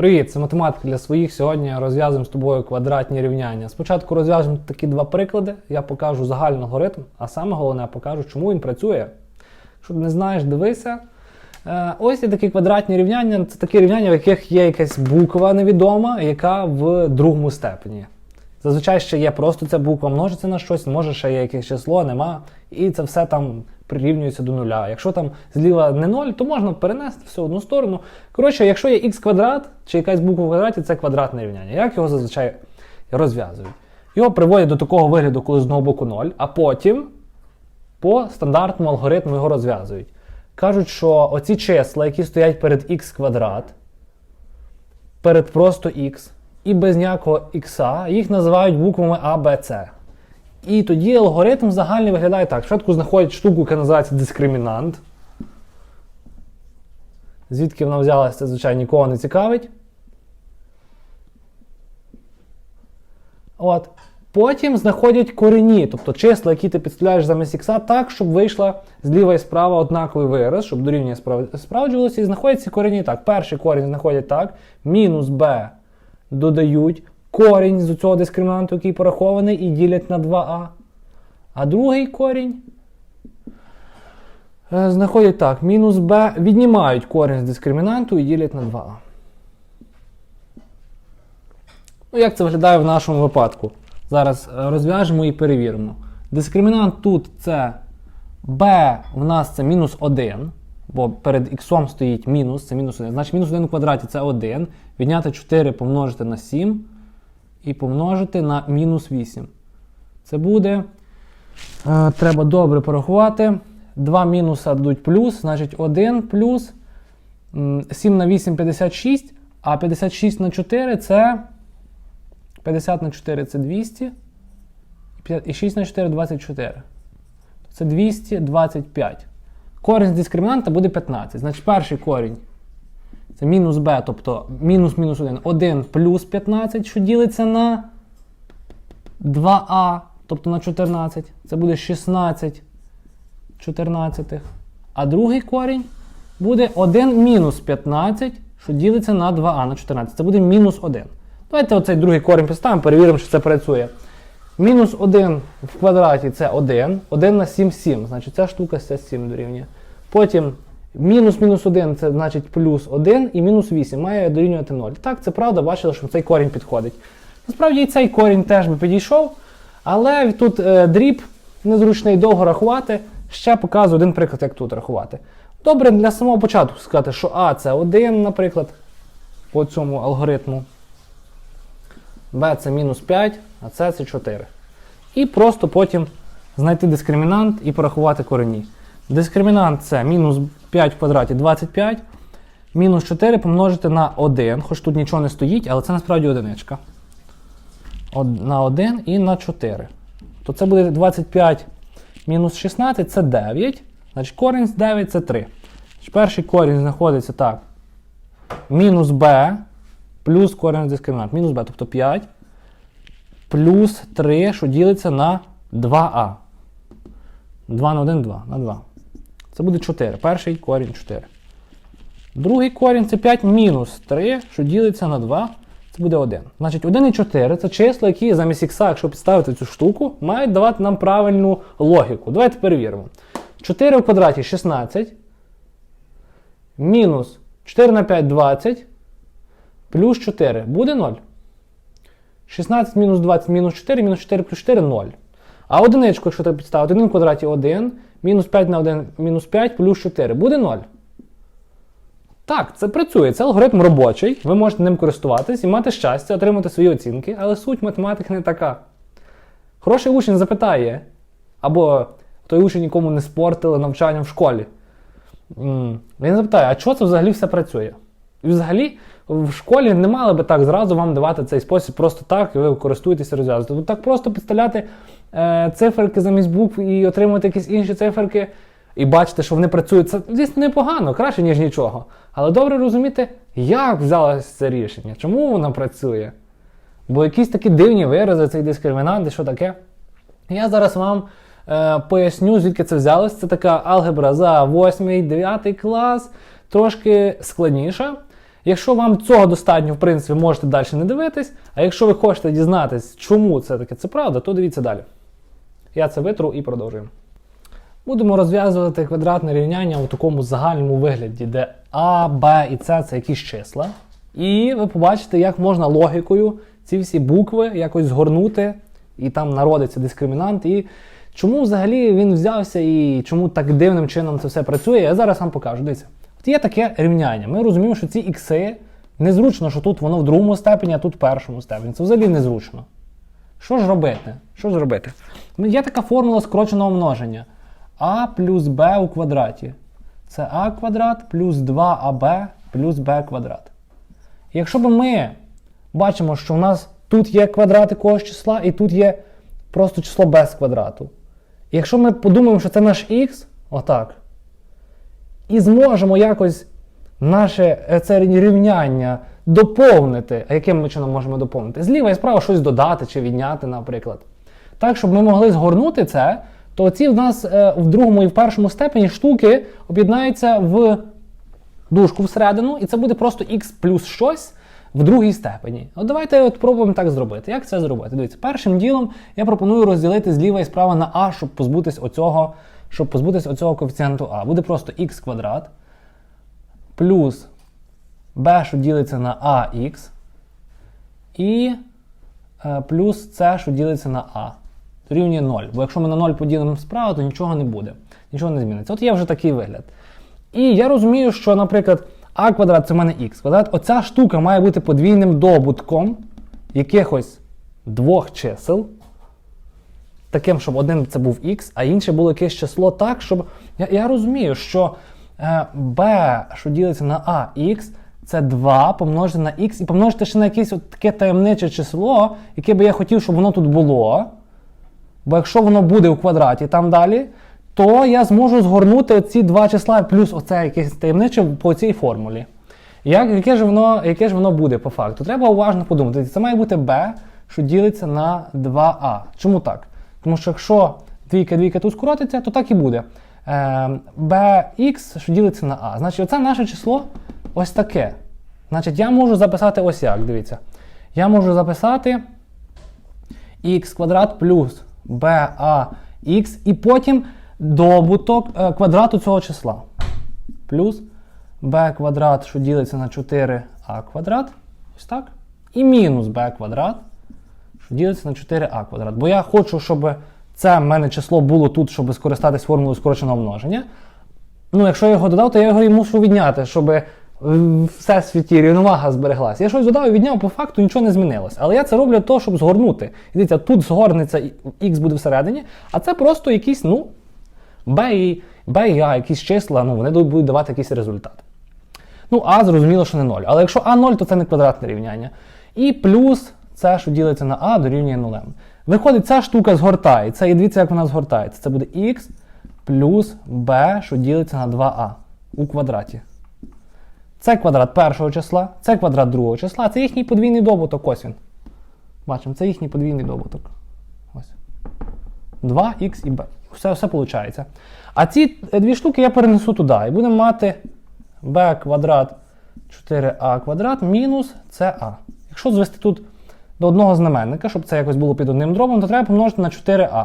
Привіт, це математика для своїх. Сьогодні розв'язуємо з тобою квадратні рівняння. Спочатку розв'яжемо такі два приклади. Я покажу загальний алгоритм, а саме головне я покажу, чому він працює. Якщо не знаєш, дивися. Е, Ось є такі квадратні рівняння. Це такі рівняння, в яких є якась буква невідома, яка в другому степені. Зазвичай ще є просто ця буква, множиться на щось, може ще є якесь число, нема. І це все там прирівнюється до нуля. Якщо там зліва не 0, то можна перенести все одну сторону. Коротше, якщо є х квадрат чи якась буква в квадраті, це квадратне рівняння. Як його зазвичай розв'язують? Його приводять до такого вигляду, коли з одного боку 0, а потім по стандартному алгоритму його розв'язують. Кажуть, що оці числа, які стоять перед х квадрат, перед просто х, і без ніякого х, їх називають буквами А, Б, С. І тоді алгоритм загальний виглядає так. Спочатку знаходять штуку, яка називається дискримінант. Звідки вона взялася, це, звичайно, нікого не цікавить. От. Потім знаходять корені, тобто числа, які ти підставляєш замість ікса, так, щоб вийшла зліва і справа однаковий вираз, щоб дорівнює справ- справджувалося, і знаходять ці корені так. Перший корінь знаходять так, мінус b додають корінь з цього дискримінанту, який порахований, і ділять на 2а. А другий корінь е, знаходять так, мінус b, віднімають корінь з дискримінанту і ділять на 2а. Ну, як це виглядає в нашому випадку? Зараз е, розв'яжемо і перевіримо. Дискримінант тут це b в нас це мінус 1, бо перед х стоїть мінус, це мінус 1. Значить, мінус 1 у квадраті це 1. Відняти 4 помножити на 7 і помножити на мінус 8. Це буде. Е, треба добре порахувати. 2 мінуса дадуть плюс, значить 1 плюс 7 на 8 56, а 56 на 4 це 50 на 4 це 200. І 6 на 4 24. Це 225. Корінь з дискримінанта буде 15. Значить, перший корінь це мінус b, тобто мінус мінус 1. 1 плюс 15, що ділиться на 2а, тобто на 14. Це буде 16 14. А другий корінь буде 1 мінус 15, що ділиться на 2а на 14. Це буде мінус 1. Давайте оцей другий корінь поставимо, перевіримо, що це працює. Мінус 1 в квадраті це 1. 1 на 7 7. Значить ця штука 7 дорівнює. Потім мінус мінус 1 це значить плюс 1 і мінус 8 має дорівнювати 0. Так, це правда, бачили, що цей корінь підходить. Насправді і цей корінь теж би підійшов, але тут е, дріб незручний довго рахувати. Ще показую один приклад, як тут рахувати. Добре, для самого початку сказати, що А це 1, наприклад, по цьому алгоритму. b це мінус 5, а c це 4. І просто потім знайти дискримінант і порахувати корені. Дискримінант це мінус 5 в квадраті 25, мінус 4 помножити на 1, хоч тут нічого не стоїть, але це насправді одиничка. Од- На 1 і на 4. То це буде 25 мінус 16 це 9. Значить корінь з 9 це 3. Значить, перший корінь знаходиться так. Мінус b плюс корінь з дискримінант. Мінус b, тобто 5. Плюс 3, що ділиться на 2а. 2 на 1, 2 на 2. Це буде 4. Перший корінь 4. Другий корінь це 5 мінус 3, що ділиться на 2. Це буде 1. Значить, 1 і 4 це числа, які замість х, якщо підставити цю штуку, мають давати нам правильну логіку. Давайте перевіримо. 4 в квадраті 16. Мінус 4 на 5 20. Плюс 4 буде 0. 16 мінус 20 мінус 4, мінус 4 плюс 4 0. А одиничку, якщо так підставити, 1 в квадраті 1, мінус 5 на 1, мінус 5 плюс 4 буде 0. Так, це працює. Це алгоритм робочий. Ви можете ним користуватись і мати щастя, отримати свої оцінки, але суть математики не така. Хороший учень запитає, або той учень нікому не спортили навчання в школі. Він запитає, а чого це взагалі все працює? І взагалі в школі не мали би так зразу вам давати цей спосіб просто так, і ви користуєтеся розв'язуєте. Тут так просто підставляти е, циферки замість букв і отримувати якісь інші циферки, і бачите, що вони працюють. Це, звісно, непогано, краще, ніж нічого. Але добре розуміти, як взялося це рішення, чому воно працює. Бо якісь такі дивні вирази, цей дискримінант, і що таке. Я зараз вам е, поясню, звідки це взялось. Це така алгебра за 8-9 клас, трошки складніша. Якщо вам цього достатньо, в принципі, можете далі не дивитись. А якщо ви хочете дізнатись, чому це таке це правда, то дивіться далі. Я це витру і продовжуємо. Будемо розв'язувати квадратне рівняння у такому загальному вигляді, де А, Б і С це якісь числа. І ви побачите, як можна логікою ці всі букви якось згорнути, і там народиться дискримінант. І чому взагалі він взявся і чому так дивним чином це все працює, я зараз вам покажу. Дивіться. От є таке рівняння. Ми розуміємо, що ці ікси незручно, що тут воно в другому степені, а тут в першому степені. Це взагалі незручно. Що ж робити? Що ж робити? Ну, Є така формула скороченого множення. А плюс Б у квадраті. Це А квадрат плюс 2АБ плюс Б квадрат. Якщо б ми бачимо, що у нас тут є квадрат якогось числа, і тут є просто число без квадрату. Якщо ми подумаємо, що це наш х, отак, і зможемо якось наше е, це рівняння доповнити. А яким ми чином можемо доповнити? Зліва і справа щось додати чи відняти, наприклад. Так, щоб ми могли згорнути це, то ці в нас е, в другому і в першому степені штуки об'єднаються в дужку всередину, і це буде просто х плюс щось в другій степені. От давайте от пробуємо так зробити. Як це зробити? Дивіться, першим ділом я пропоную розділити зліва і справа на а, щоб позбутись оцього, щоб позбутись оцього коефіцієнту а. Буде просто х квадрат плюс b, що ділиться на ax, і е, плюс c, що ділиться на a. Дорівнює 0. Бо якщо ми на 0 поділимо справа, то нічого не буде. Нічого не зміниться. От є вже такий вигляд. І я розумію, що, наприклад, а квадрат це в мене х квадрат. Оця штука має бути подвійним добутком якихось двох чисел. Таким, щоб один це був х, а інше було якесь число так, щоб. Я, я розумію, що е, b, що ділиться на ax, це 2 помножити на х і помножити ще на якесь от таке таємниче число, яке би я хотів, щоб воно тут було. Бо якщо воно буде у квадраті там далі, то я зможу згорнути ці два числа плюс оце якесь таємниче по цій формулі. Як, яке, ж воно, яке ж воно буде по факту? Треба уважно подумати. Це має бути b, що ділиться на 2a. Чому так? Тому що якщо двійка-двійка тут скоротиться, то так і буде. Е, bx, що ділиться на a. Значить, оце наше число ось таке. Значить, я можу записати ось як. Дивіться. Я можу записати х квадрат плюс bax, і потім добуток е, квадрату цього числа. Плюс b квадрат, що ділиться на 4a квадрат. Ось так. І мінус b квадрат, ділиться на 4a квадрат. Бо я хочу, щоб це в мене число було тут, щоб скористатись формулою скороченого множення. Ну, якщо я його додав, то я його і мушу відняти, щоб всесвіті рівновага збереглася. Я щось додав і відняв, по факту нічого не змінилося. Але я це роблю для того, щоб згорнути. Дивіться, тут згорнеться і х буде всередині, а це просто якісь, ну, b і, b і a, якісь числа, ну, вони будуть давати якийсь результат. Ну, а зрозуміло, що не 0. Але якщо а 0, то це не квадратне рівняння. І плюс це, що ділиться на а, дорівнює 0. Виходить, ця штука згортається. І дивіться, як вона згортається. Це буде х плюс b, що ділиться на 2а у квадраті. Це квадрат першого числа, це квадрат другого числа, це їхній подвійний добуток. Ось він. Бачимо, це їхній подвійний добуток. Ось. 2х і b. Все все виходить. А ці дві штуки я перенесу туди. І будемо мати b квадрат 4а квадрат мінус ca. Якщо звести тут до одного знаменника, щоб це якось було під одним дробом, то треба помножити на 4а.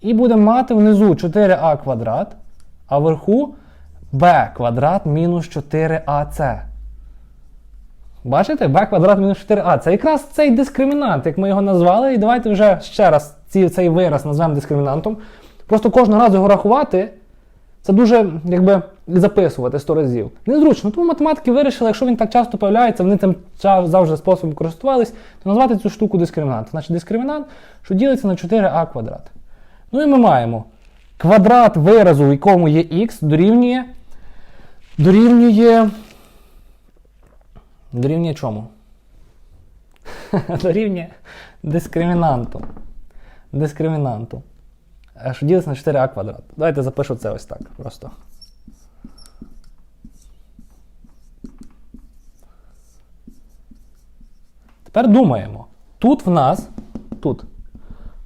І будемо мати внизу 4а квадрат, а вверху b квадрат мінус 4ac. Бачите? b квадрат мінус 4а. Це якраз цей дискримінант, як ми його назвали. І давайте вже ще раз цей вираз назвемо дискримінантом. Просто кожного разу його рахувати. Це дуже якби записувати 100 разів. Незручно. Тому математики вирішили, якщо він так часто появляється, вони цим завжди способом користувались, то назвати цю штуку дискримінант. Значить дискримінант, що ділиться на 4а квадрат. Ну і ми маємо квадрат виразу, в якому є х, дорівнює. Дорівнює. Дорівнює чому? дорівнює дискримінанту. Дискримінанту. Що ділиться на 4а квадрат. Давайте запишу це ось так. Просто. Тепер думаємо. Тут в нас, тут,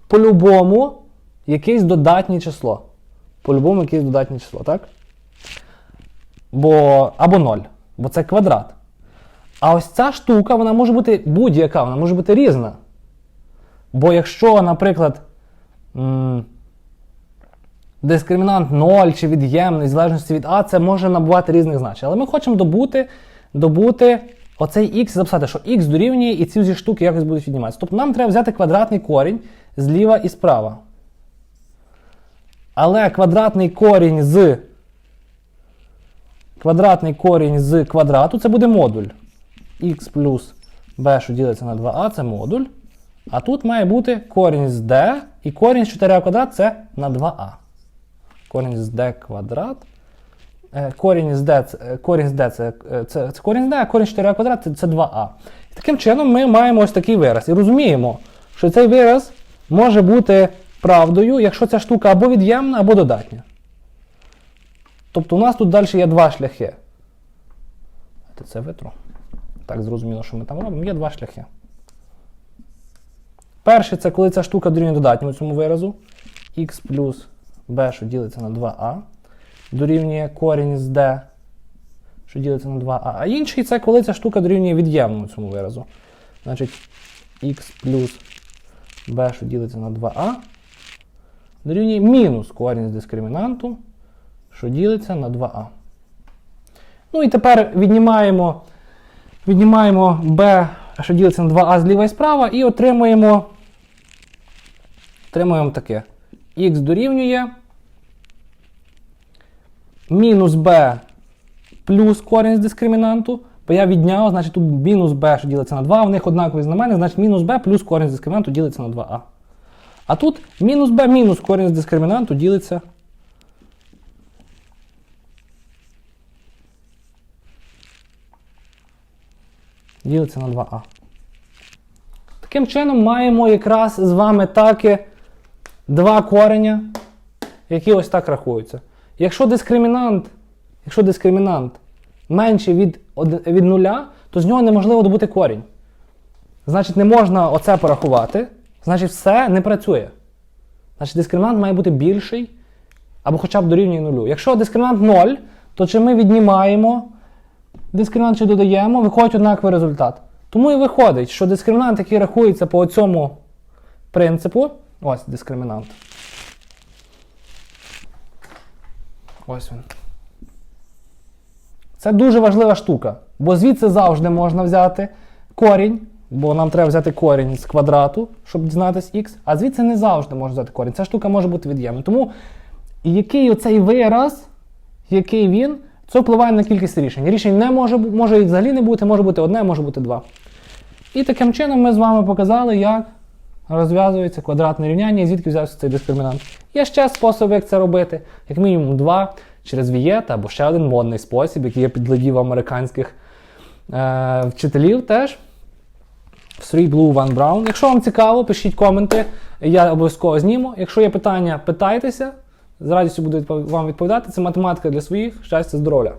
по-любому якесь додатнє число. По-любому якесь додатнє число, так? Бо, Або 0. Бо це квадрат. А ось ця штука, вона може бути будь-яка, вона може бути різна. Бо якщо, наприклад, м, дискримінант 0 чи від'ємний, в залежності від А, це може набувати різних значень. Але ми хочемо добути, добути оцей х записати, що х дорівнює і ці всі штуки якось будуть відніматися. Тобто нам треба взяти квадратний корінь зліва і справа. Але квадратний корінь з квадратний корінь з квадрату це буде модуль. х плюс b, що ділиться на 2а, це модуль. А тут має бути корінь з d, і корінь з 4 квадрат це на 2а. Корінь з d квадрат. Е, Корінь з d, е, корінь з d це, е, це, це корінь з d, а корінь з 4 квадрат це, це 2а. І таким чином ми маємо ось такий вираз. І розуміємо, що цей вираз може бути правдою, якщо ця штука або від'ємна, або додатня. Тобто у нас тут далі є два шляхи. Це витру. Так, зрозуміло, що ми там робимо. Є два шляхи. Перший це коли ця штука дорівнює додатньому цьому виразу. х плюс b, що ділиться на 2а, дорівнює корінь з d, що ділиться на 2а. А інший це коли ця штука дорівнює від'ємному цьому виразу. Значить, х плюс b, що ділиться на 2а, дорівнює мінус корінь з дискримінанту, що ділиться на 2а. Ну і тепер віднімаємо, віднімаємо b, що ділиться на 2а зліва і справа, і отримуємо, отримуємо таке. Х дорівнює мінус b плюс корінь з дискримінанту. Бо я відняв, значить тут мінус b, що ділиться на 2, в них однакові знаменник, значить мінус b плюс корінь з дискримінанту ділиться на 2а. А тут мінус b мінус корінь з дискримінанту ділиться. Ділиться на 2а. Таким чином маємо якраз з вами таки два кореня, які ось так рахуються. Якщо дискримінант, якщо дискримінант менше від, від нуля, то з нього неможливо добути корінь. Значить, не можна оце порахувати, значить, все не працює. Значить, дискримінант має бути більший або хоча б дорівнює нулю. Якщо дискримінант 0, то чи ми віднімаємо дискримінант чи додаємо, виходить однаковий результат. Тому і виходить, що дискримінант, який рахується по цьому принципу, ось дискримінант. Ось він. Це дуже важлива штука, бо звідси завжди можна взяти корінь, бо нам треба взяти корінь з квадрату, щоб дізнатись х, а звідси не завжди можна взяти корінь. Ця штука може бути від'ємною. Тому який оцей вираз, який він, це впливає на кількість рішень. Рішень не може, може і взагалі не бути, може бути одне, може бути два. І таким чином ми з вами показали, як розв'язується квадратне рівняння і звідки взявся цей дискримінант. Є ще способи, як це робити, як мінімум два через вієт або ще один модний спосіб, який є підглядів американських е, вчителів теж. Three Blue, One Brown. Якщо вам цікаво, пишіть коменти, я обов'язково зніму. Якщо є питання, питайтеся. З радістю буду вам відповідати. Це математика для своїх. Щастя, здоров'я!